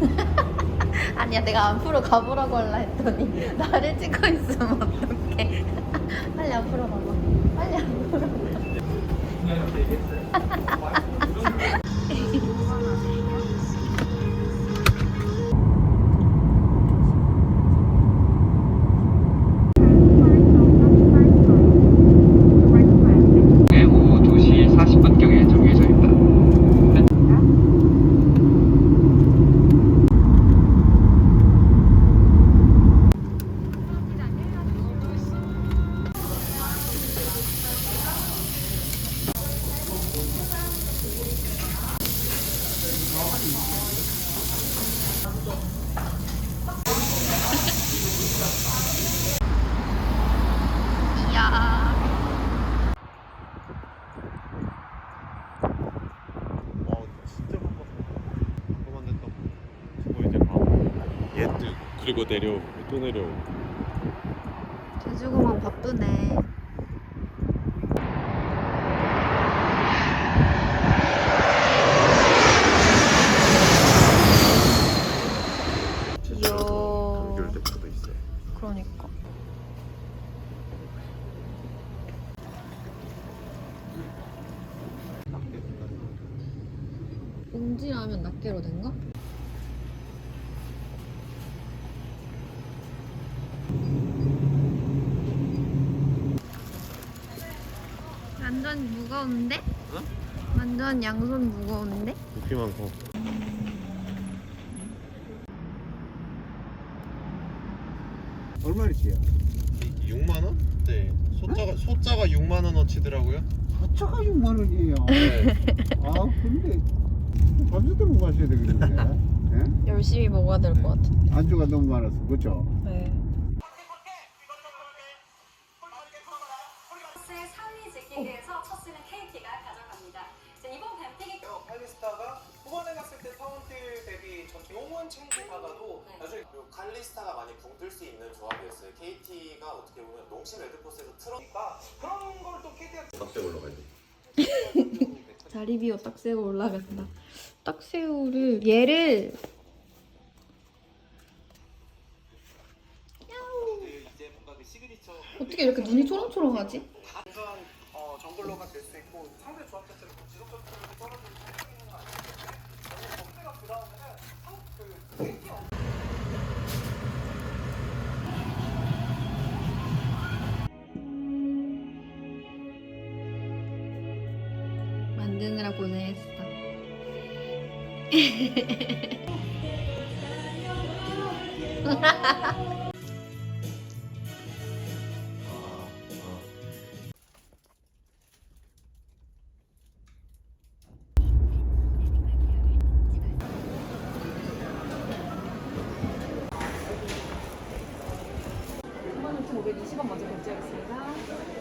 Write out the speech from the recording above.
아니야 내가 앞으로 가보라고 할라 했더니 나를 찍고 있으면 어떡해. 빨리 앞으로 가봐. 빨리 앞으로 가봐. 그리고 내려오고 또 내려오고 제주공항 바쁘네 이야. 연결대표도 있어요 그러니까 옹지라면 낱개로 된 거? 완전 무거운데? 어? 완전 양손 무거운데? 부피 많고 얼마리지요? 6만 원? 네 소자가 소자가 6만 원어치더라고요 하차가 6만 원이에요. 네 아 밤새도록 뭐 가셔야 되겠는데. 예? 열심히 먹어야 될 것 같은데 안주가 너무 많아서 그렇죠? 네. 코스의 3위 지키기 위해서 첫 승은 KT가 가져갑니다. 자, 이번 뱀픽이 칼리스타가 후반에 갔을 때 파운드 대비 전체 용원 체인지하다도 네. 나중에 그리고 칼리스타가 많이 붕뜰 수 있는 조합이었어요. KT가 어떻게 보면 농심 레드포스에서 틀어 그러니까 그런 걸 또 KT가 값대 올라가야 돼 자리 비워 딱새우 올라간다. 딱새우를 얘를 그 어떻게 이렇게 눈이 초롱초롱하지? 어, 정글러가 될 수 있고 만드느라 고생했어. 원 520원 먼저 결제하겠습니다.